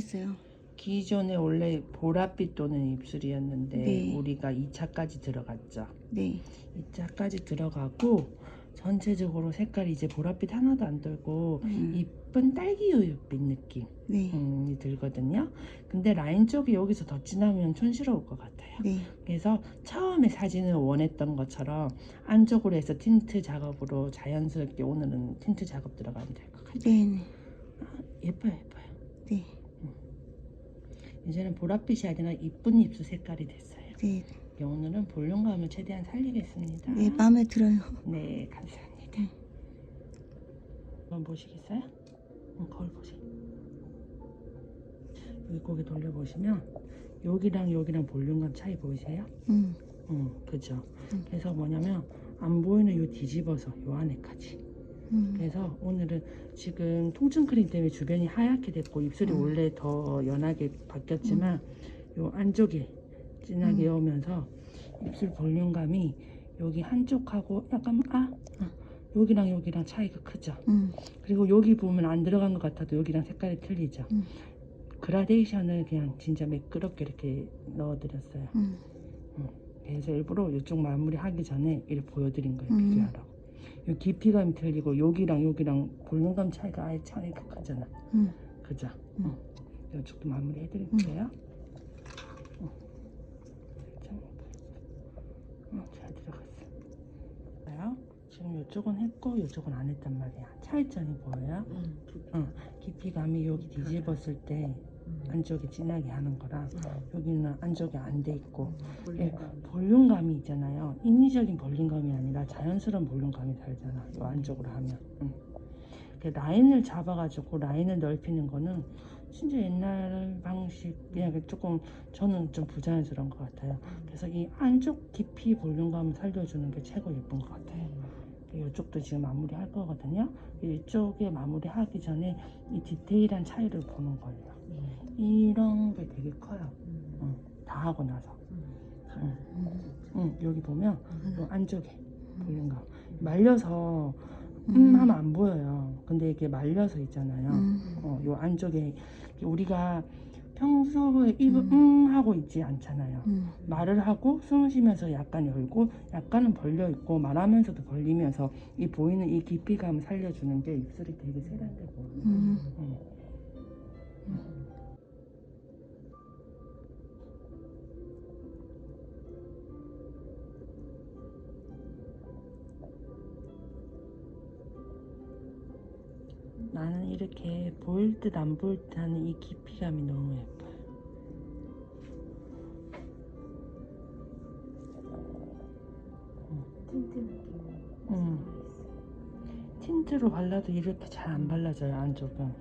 변했어요. 기존에 원래 보랏빛 도는 입술이었는데 네. 우리가 2차까지 들어갔죠. 네. 2차까지 들어가고 전체적으로 색깔이 이제 보랏빛 하나도 안 돌고 음, 이쁜 딸기 우유빛 느낌이 네. 들거든요. 근데 라인 쪽이 여기서 더 진하면 촌스러울 것 같아요. 네. 그래서 처음에 사진을 원했던 것처럼 안쪽으로 해서 틴트 작업으로 자연스럽게 오늘은 틴트 작업 들어가면 될 것 같아요. 네. 네. 예뻐요, 예뻐요. 네. 이제는 보랏빛이 아니라 이쁜 입술 색깔이 됐어요. 네. 오늘은 볼륨감을 최대한 살리겠습니다. 네. 마음에 들어요. 네, 감사합니다. 한번 보시겠어요? 응, 거울 보세요. 여기 고개 돌려보시면 여기랑 여기랑 볼륨감 차이 보이세요? 음. 응, 그죠? 음. 그래서 뭐냐면 안 보이는 요 뒤집어서 요 안에까지. 음. 그래서 오늘은 지금 통증 크림 때문에 주변이 하얗게 됐고 입술이 음. 원래 더 연하게 바뀌었지만 요 안쪽에 진하게 음. 오면서 입술 볼륨감이 여기 한쪽하고 약간 아 아, 여기랑 여기랑 차이가 크죠. 음. 그리고 여기 보면 안 들어간 것 같아도 여기랑 색깔이 틀리죠. 음. 그라데이션을 그냥 진짜 매끄럽게 이렇게 넣어드렸어요. 음. 그래서 일부러 이쪽 마무리 하기 전에 이렇게 보여드린 거예요. 음. 비교하라고. 요 깊이감이 틀리고 여기랑 여기랑 볼륨감 차이가 아예 차이가 크잖아. 음. 그죠? 음. 응. 이쪽도 마무리 해드릴게요. 응. 살짝. 응, 잘 들어갔어. 지금 이쪽은 했고 이쪽은 안 했단 말이야. 차이점이 보여요? 응. 깊이감이 여기 뒤집었을 때 안쪽이 진하게 하는 거랑 여기는 안쪽이 안돼 있고 예, 볼륨감이 있잖아요. 인위적인 볼륨감이 아니라 자연스러운 볼륨감이 살잖아. 이 안쪽으로 하면. 응. 그 라인을 잡아가지고 라인을 넓히는 거는 진짜 옛날 방식 그냥 조금 저는 좀 부자연스러운 것 같아요. 그래서 이 안쪽 깊이 볼륨감을 살려주는 게 최고 예쁜 것 같아요. 이쪽도 지금 마무리 할 거거든요. 이쪽에 마무리 하기 전에 이 디테일한 차이를 보는 거예요. 이런 게 되게 커요. 응, 다 하고 나서. 응. 응, 여기 보면 요 안쪽에 볼륨감 말려서 음 음. 하면 안 보여요. 근데 이게 말려서 있잖아요. 음. 어, 요 안쪽에 우리가 평소에 입을 음. 음 하고 있지 않잖아요. 음. 말을 하고 숨을 쉬면서 약간 열고 약간은 벌려 있고 말하면서도 벌리면서 이 보이는 이 깊이감을 살려주는 게 입술이 되게 세련돼 보여요. 음. 나는 이렇게 보일 듯 안 보일 듯 하는 이 깊이감이 너무 예뻐요. 틴트 느낌. 음. 틴트로 발라도 이렇게 잘 안 발라져요, 안쪽은.